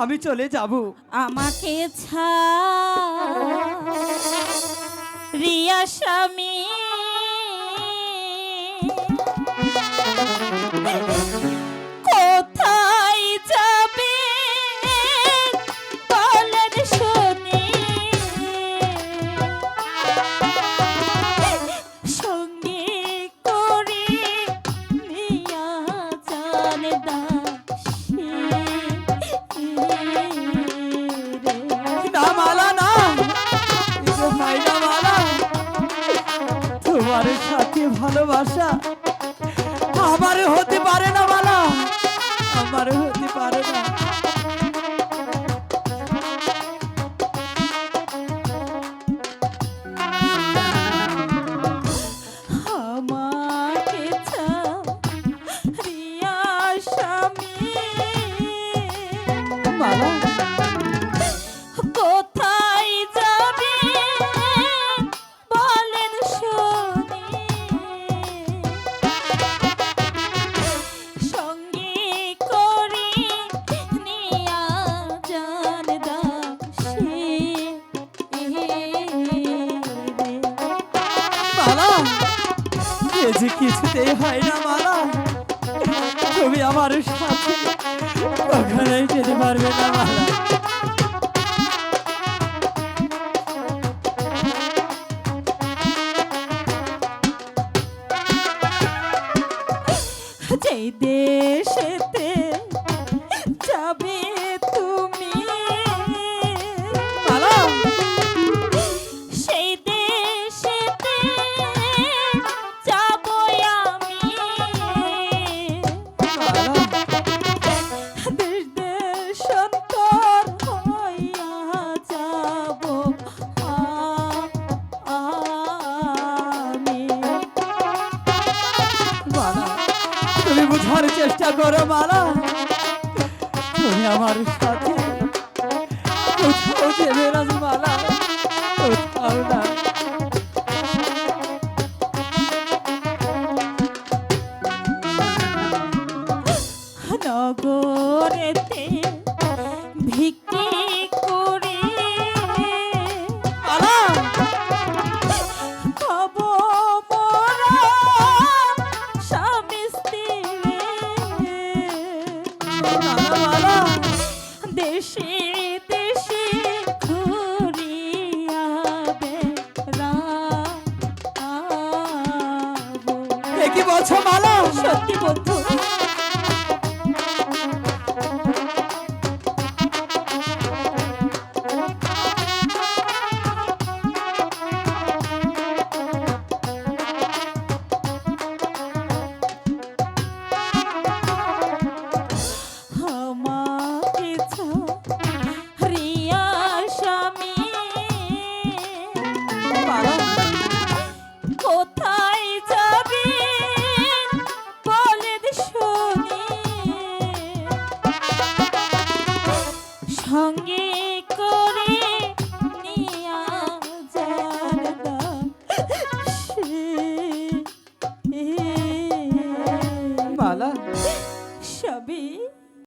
আমি চলে যাব। আমাকে ছা রিয়া স্বামী সাথে ভালোবাসা আবার হতে পারে না মালা যে কিছুতেই হয় না মালা। তুমি আমার সাথে কখনোই যেতে পারবে না মালা। দেশেতে যাবে বুঝার চেষ্টা করো মালা। তুমি আমার সাথে কোথাও দেবে কোথাও না। নগরেতে ভিক্ষি দেশে দেশে ঘুরিয়া বেড়াবো। এ কি বলছো মালা সত্যি বলছি সঙ্গে